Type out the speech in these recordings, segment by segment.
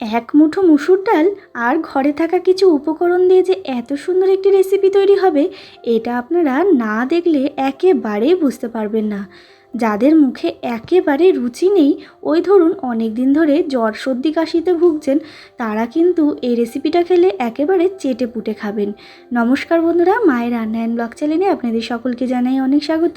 এক মুঠো মুসুর ডাল আর ঘরে থাকা কিছু উপকরণ দিয়ে যে এত সুন্দর একটি রেসিপি তৈরি হবে, এটা আপনারা না দেখলে একেবারেই বুঝতে পারবেন না। যাদের মুখে একেবারে রুচি নেই, ওই ধরুন অনেক দিন ধরে জ্বর সর্দি কাশিতে ভুগছেন, তারা কিন্তু এই রেসিপিটা খেলে একেবারে চেটে পুটে খাবেন। নমস্কার বন্ধুরা, মায়ের রান্না অ্যান্ড ব্লগ চ্যানেলে আপনাদের সকলকে জানাই অনেক স্বাগত।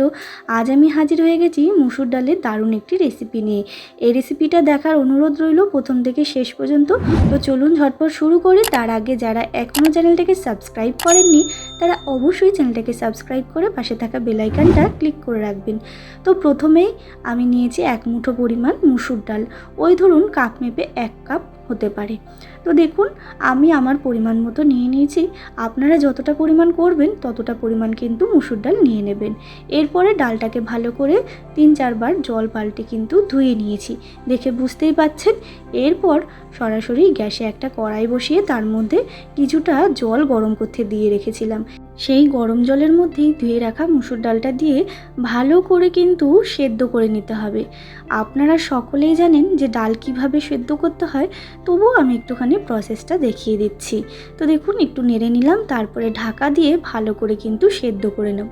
আজ আমি হাজির হয়ে গেছি মুসুর ডালের দারুণ একটি রেসিপি নিয়ে। এই রেসিপিটা দেখার অনুরোধ রইল প্রথম থেকে শেষ পর্যন্ত। তো চলুন ঝটপট শুরু করি, তার আগে যারা এখনও চ্যানেলটাকে সাবস্ক্রাইব করেননি, তারা অবশ্যই চ্যানেলটাকে সাবস্ক্রাইব করে পাশে থাকা বেলাইকানটা ক্লিক করে রাখবেন। তো প্রথমেই আমি নিয়েছি এক মুঠো পরিমাণ মুসুর ডাল। ওই ধরুন কাপ মেপে এক কাপ হতে পারে। তো দেখুন, আমি আমার পরিমাণ মতো নিয়ে নিয়েছি। আপনারা যতটা পরিমাণ করবেন, ততটা পরিমাণ কিন্তু মুসুর ডাল নিয়ে নেবেন। এরপরে ডালটাকে ভালো করে তিন চারবার জল পাল্টে কিন্তু ধুয়ে নিয়েছি। দেখে বুঝতেই পাচ্ছেন? এরপর সরাসরি গ্যাসে একটা কড়াই বসিয়ে তার মধ্যে কিছুটা জল গরম করতে দিয়ে রেখেছিলাম। সেই গরম জলের মধ্যেই ধুয়ে রাখা মুসুর ডালটা দিয়ে ভালো করে কিন্তু সেদ্ধ করে নিতে হবে। আপনারা সকলেই জানেন যে ডাল কীভাবে সেদ্ধ করতে হয়। তবুও আমি একটুখানি প্রসেসটা দেখিয়ে দিচ্ছি। তো দেখুন, একটু নেড়ে নিলাম, তারপরে ঢাকা দিয়ে ভালো করে কিন্তু সেদ্ধ করে নেব।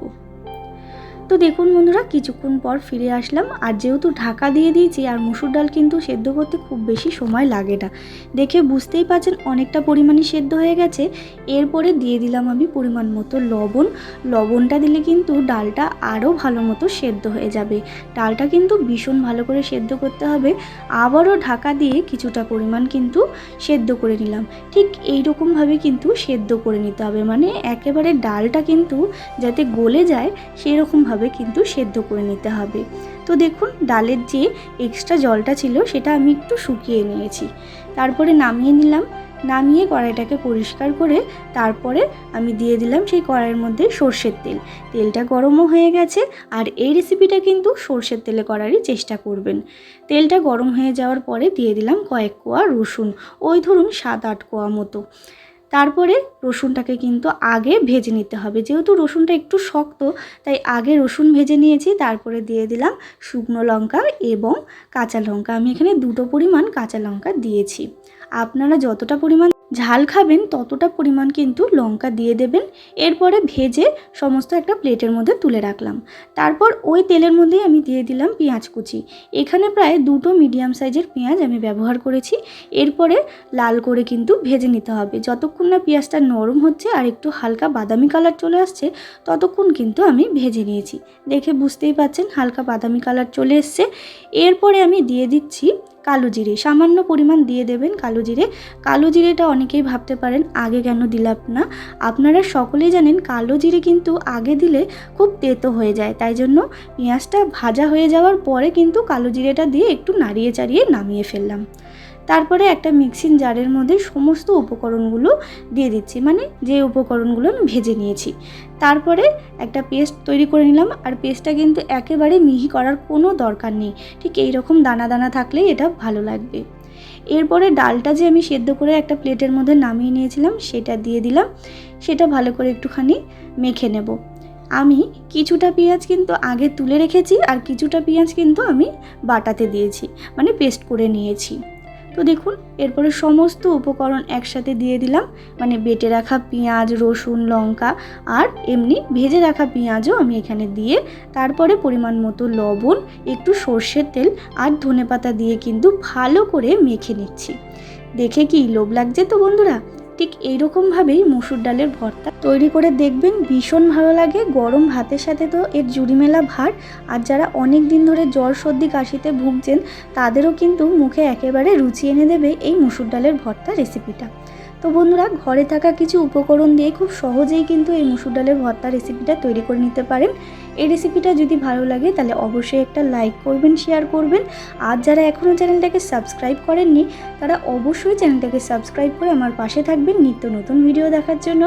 তো দেখুন বন্ধুরা, কিছুক্ষণ পর ফিরে আসলাম। আর যেহেতু ঢাকা দিয়ে দিয়েছি, আর মুসুর ডাল কিন্তু সেদ্ধ করতে খুব বেশি সময় লাগে না। দেখে বুঝতেই পারছেন, অনেকটা পরিমাণে সেদ্ধ হয়ে গেছে। এরপরে দিয়ে দিলাম আমি পরিমাণ মতো লবণ। লবণটা দিলে কিন্তু ডালটা আরও ভালো মতো সেদ্ধ হয়ে যাবে। ডালটা কিন্তু ভীষণ ভালো করে সেদ্ধ করতে হবে। আবারও ঢাকা দিয়ে কিছুটা পরিমাণ কিন্তু সেদ্ধ করে নিলাম। ঠিক এই রকমভাবে কিন্তু সেদ্ধ করে নিতে হবে। মানে একেবারে ডালটা কিন্তু যাতে গলে যায় সেই রকমভাবে কিন্তু সেদ্ধ করে নিতে হবে। তো দেখুন, ডালের যে এক্সট্রা জলটা ছিল, সেটা আমি একটু শুকিয়ে নিয়েছি। তারপরে নামিয়ে নিলাম। নামিয়ে কড়াইটাকে পরিষ্কার করে তারপরে আমি দিয়ে দিলাম সেই কড়াইয়ের মধ্যে সর্ষের তেল। তেলটা গরমও হয়ে গেছে, আর এই রেসিপিটা কিন্তু সর্ষের তেলে করারই চেষ্টা করবেন। তেলটা গরম হয়ে যাওয়ার পরে দিয়ে দিলাম কয়েক কোয়া রসুন, ওই ধরুন সাত আট কোয়া মতো। তারপরে রসুনটাকে কিন্তু আগে ভেজে নিতে হবে। যেহেতু রসুনটা একটু শক্ত, তাই আগে রসুন ভেজে নিয়েছি, তারপরে দিয়ে দিলাম শুকনো লঙ্কা এবং কাঁচা লঙ্কা। আমি এখানে দুটো পরিমাণ কাঁচা লঙ্কা দিয়েছি। আপনারা যতটা পরিমাণ ঝাল খাবেন, ততটা পরিমাণ কিন্তু লঙ্কা দিয়ে দেবেন। এরপরে ভেজে সমস্ত একটা প্লেটের মধ্যে তুলে রাখলাম। তারপর ওই তেলের মধ্যেই আমি দিয়ে দিলাম পেঁয়াজ কুচি। এখানে প্রায় দুটো মিডিয়াম সাইজের পেঁয়াজ আমি ব্যবহার করেছি। এরপরে লাল করে কিন্তু ভেজে নিতে হবে। যতক্ষণ না পেঁয়াজটা নরম হচ্ছে আর একটু হালকা বাদামি কালার চলে আসছে, ততক্ষণ কিন্তু আমি ভেজে নিয়েছি। দেখে বুঝতেই পাচ্ছেন হালকা বাদামি কালার চলে এসছে। এরপরে আমি দিয়ে দিচ্ছি কালো জিরে। সামান্য পরিমাণ দিয়ে দেবেন কালো জিরে। কালো জিরেটা অনেকেই ভাবতে পারেন, আগে কেন দিলাম না? আপনারা সকলেই জানেন, কালো জিরে কিন্তু আগে দিলে খুব তেতো হয়ে যায়। তাই জন্য পেঁয়াজটা ভাজা হয়ে যাওয়ার পরে কিন্তু কালো জিরেটা দিয়ে একটু নাড়িয়ে চাড়িয়ে নামিয়ে ফেললাম। তারপরে একটা মিক্সিং জারের মধ্যে সমস্ত উপকরণগুলো দিয়ে দিচ্ছি মানে যে উপকরণগুলো আমি ভেজে নিয়েছি। তারপরে একটা পেস্ট তৈরি করে নিলাম, আর পেস্টটা কিন্তু একেবারে মিহি করার কোনো দরকার নেই, ঠিক এই রকম দানা দানা থাকলেই এটা ভালো লাগবে। এরপরে ডালটা যে আমি সেদ্ধ করে একটা প্লেটের মধ্যে নামিয়ে নিয়েছিলাম, সেটা দিয়ে দিলাম, সেটা ভালো করে একটুখানি মেখে নেব। আমি কিছুটা পেঁয়াজ কিন্তু আগে তুলে রেখেছি, আর কিছুটা পেঁয়াজ কিন্তু আমি বাটাতে দিয়েছি মানে পেস্ট করে নিয়েছি। তো দেখুন, এরপরে সমস্ত উপকরণ একসাথে দিয়ে দিলাম। মানে বেটে রাখা পেঁয়াজ, রসুন, লঙ্কা আর এমনি ভেজে রাখা পেঁয়াজও আমি এখানে দিয়ে তারপরে পরিমাণ মতো লবণ, একটু সর্ষের তেল আর ধনে পাতা দিয়ে কিন্তু ভালো করে মেখে নিচ্ছি। দেখে কি লোভ লাগছে তো বন্ধুরা? ঠিক এইরকমভাবেই মসুর ডালের ভর্তা তৈরি করে দেখবেন ভীষণ ভালো লাগে। গরম ভাতের সাথে তো এর জুড়িমেলা ভার। আর যারা অনেক দিন ধরে জ্বর সর্দি কাশিতে ভুগছেন, তাদেরও কিন্তু মুখে একেবারে রুচি এনে দেবে এই মুসুর ডালের ভর্তা রেসিপিটা তো বন্ধুরা, ঘরে থাকা কিছু উপকরণ দিয়ে খুব সহজেই কিন্তু এই মুসুর ডালের ভর্তা রেসিপিটা তৈরি করে নিতে পারেন। এই রেসিপিটা যদি ভালো লাগে, তাহলে অবশ্যই একটা লাইক করবেন শেয়ার করবেন। আর যারা এখনও চ্যানেলটাকে সাবস্ক্রাইব করেননি, তারা অবশ্যই চ্যানেলটাকে সাবস্ক্রাইব করে আমার পাশে থাকবেন নিত্য নতুন ভিডিও দেখার জন্য।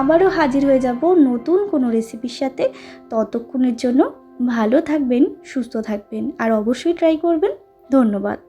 আবারও হাজির হয়ে যাব নতুন কোনো রেসিপির সাথে। ততক্ষণের জন্য ভালো থাকবেন, সুস্থ থাকবেন, আর অবশ্যই ট্রাই করবেন। ধন্যবাদ।